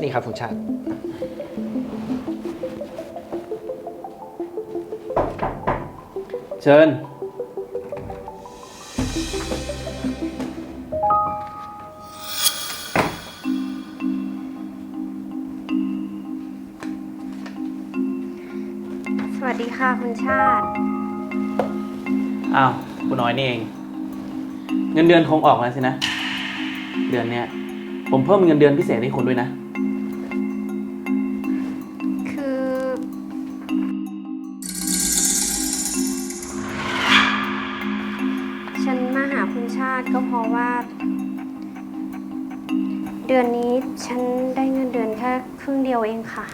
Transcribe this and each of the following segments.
นี่ครับคุณชาติ เชิญ สวัสดีค่ะคุณชาติ อ้าว คุณน้อยนี่เอง เงินเดือนคงออกแล้วสินะ เดือนเนี้ยผมเพิ่มเงินเดือนพิเศษให้คุณด้วยนะ คือ ฉันมาหาคุณชาติก็เพราะว่า เดือนนี้ฉันได้เงินเดือนแค่ครึ่งเดียวเองค่ะ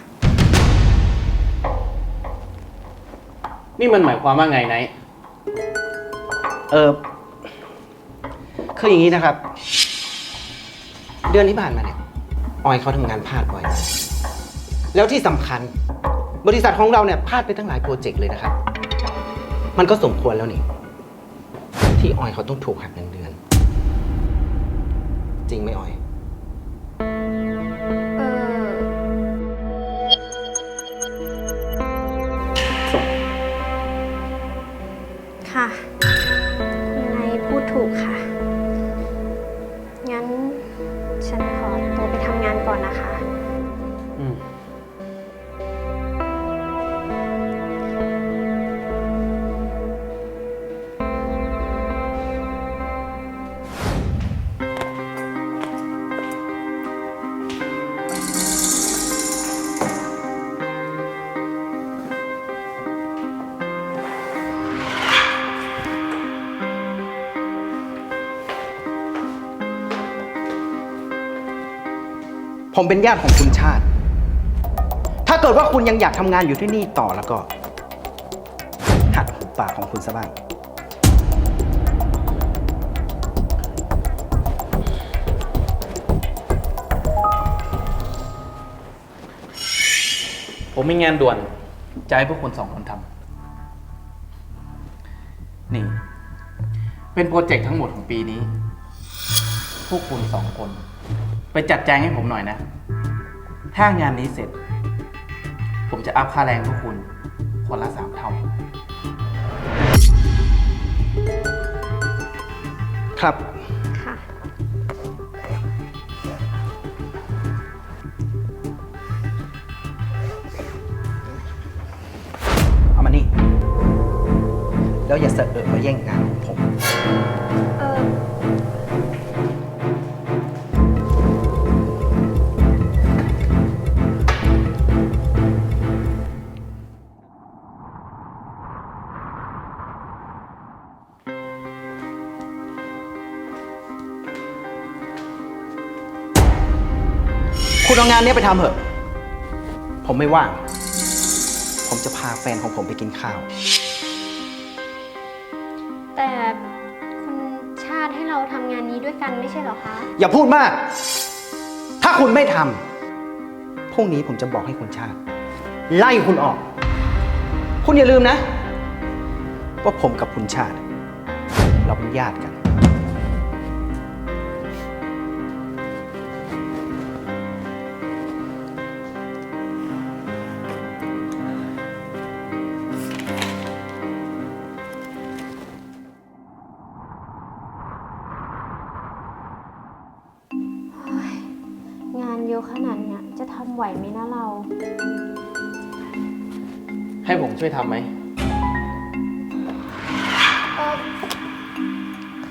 นี่มันหมายความว่าไงไนท์เออคืออย่างนี้นะครับ เดือนที่ผ่านมาเนี่ย ออยเขาทำงานพลาดบ่อยมากแล้วที่สำคัญ บริษัทของเราเนี่ยพลาดไปตั้งหลายโปรเจกต์เลยนะครับ มันก็สมควรแล้วนี่ ที่ออยเขาต้องถูกหักเงินเดือน จริงไหมออย ผมเป็นญาติของคุณชาติ ถ้าเกิดว่าคุณยังอยากทำงานอยู่ที่นี่ต่อแล้วก็ หัดหุบปากของคุณซะบ้าง ผมมีงานด่วน จะให้พวกคุณสองคนทำ นี่ เป็นโปรเจกต์ทั้งหมดของปีนี้ พวกคุณสองคน ไปจัดแจงให้ผมหน่อยนะ ถ้างานนี้เสร็จ ผมจะอัพค่าแรงพวกคุณคนละสามเท่า ครับ ค่ะ เอามานี่ แล้วอย่าเสอะเอะมาแย่งงานของผม เออ คุณเอางานเนี้ยไปทำเถอะ ผมไม่ว่าง ผมจะพาแฟนของผมไปกินข้าว แต่คุณชาติให้เราทำงานนี้ด้วยกันไม่ใช่เหรอคะ อย่าพูดมาก ถ้าคุณไม่ทำพรุ่งนี้ผมจะบอกให้คุณชาติ ไล่คุณออก คุณอย่าลืมนะ ว่าผมกับคุณชาติ เราเป็นญาติกัน ไหวไหมนะเรา ให้ผมช่วยทำไหม เออ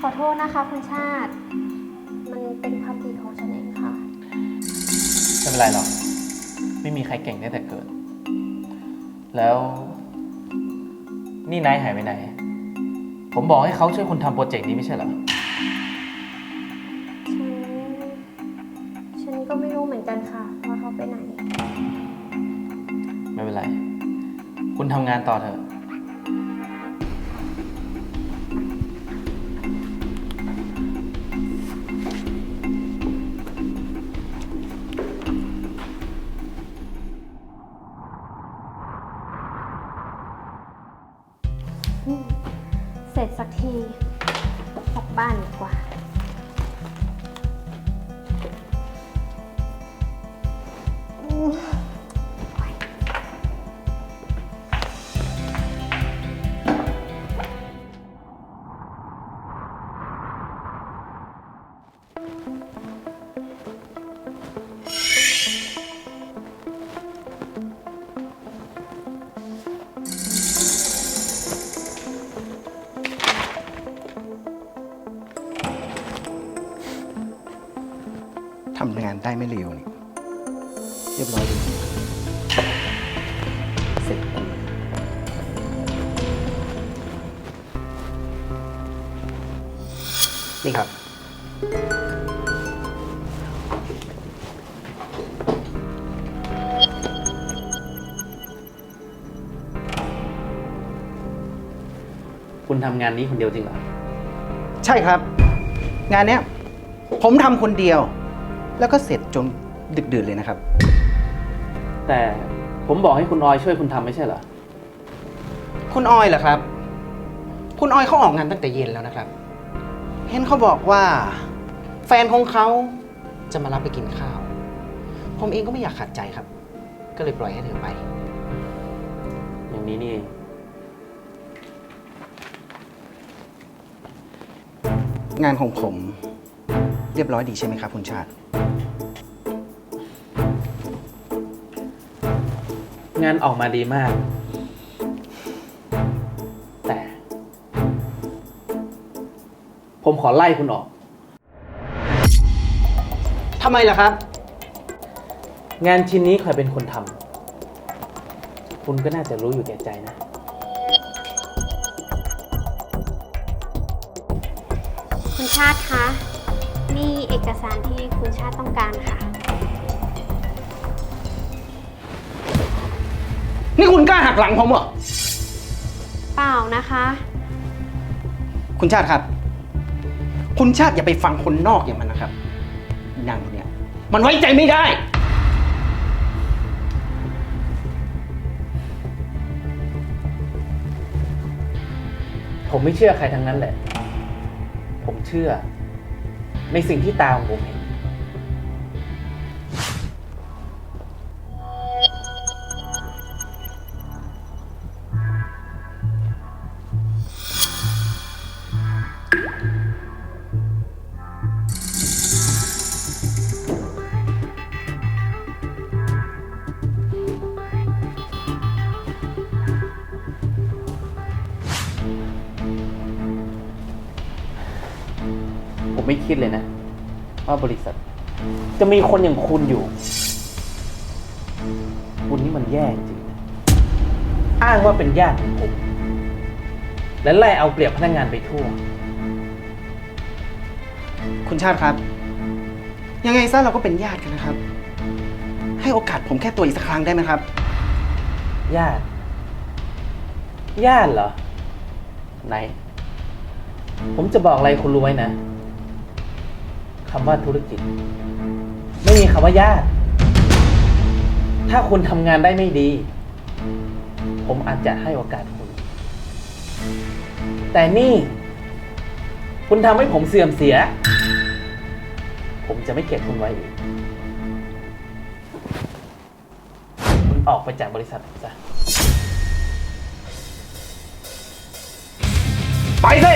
ขอโทษนะคะคุณชาติ มันเป็นความผิดของฉันเองค่ะ ไม่เป็นไรหรอก ไม่มีใครเก่งได้แต่เกิด แล้ว นี่นายหายไปไหน ผมบอกให้เขาช่วยคุณทำโปรเจกต์นี้ไม่ใช่เหรอำงานต่อเถอะ ได้ไม่เร็วนี่เรียบร้อยดีเสร็จกูนี่ครับ คุณทำงานนี้คนเดียวจริงเหรอ ใช่ครับ งานเนี้ย ผมทำคนเดียว แล้วก็เสร็จจนดึกดื่นเลยนะครับ แต่ผมบอกให้คุณออยช่วยคุณทำไม่ใช่เหรอ คุณออยเหรอครับ คุณออยเขาออกงานตั้งแต่เย็นแล้วนะครับ เห็นเขาบอกว่า แฟนของเขาจะมารับไปกินข้าว ผมเองก็ไม่อยากขัดใจครับ ก็เลยปล่อยให้เธอไป อย่างนี้นี่เอง งานของผม เรียบร้อยดีใช่ไหมครับ คุณชาติ งานออกมาดีมาก แต่ ผมขอไล่คุณออก ทำไมล่ะครับ งานชิ้นนี้ใครเป็นคนทำคุณก็น่าจะรู้อยู่แก่ใจนะ คุณชาติคะ นี่เอกสารที่คุณชาติต้องการค่ะ นี่คุณกล้าหักหลังผมเหรอ เปล่านะคะ คุณชาติครับ คุณชาติอย่าไปฟังคนนอกอย่างมันนะครับนางคนเนี้ยมันไว้ใจไม่ได้ ผมไม่เชื่อใครทั้งนั้นแหละ ผมเชื่อ ในสิ่งที่ตาของผมเห็น ผมไม่คิดเลยนะ ว่าบริษัท จะมีคนอย่างคุณอยู่ คุณนี่มันแย่จริงนะอ้างว่าเป็นญาติของผม และไล่เอาเปรียบพนักงานไปทั่ว คุณชาติครับ ยังไงซะเราก็เป็นญาติกันนะครับ ให้โอกาสผมแค่ตัวอีกสักครั้งได้ไหมครับ ญาติ ญาติเหรอ ไหน ผมจะบอกอะไรคุณรู้ไว้นะ คำว่าธุรกิจ ไม่มีคำว่าญาติ ถ้าคุณทำงานได้ไม่ดี ผมอาจจะให้โอกาสคุณ แต่นี่ คุณทำให้ผมเสื่อมเสีย ผมจะไม่เก็บคุณไว้อีกคุณออกไปจากบริษัทผมซะ ไปสิ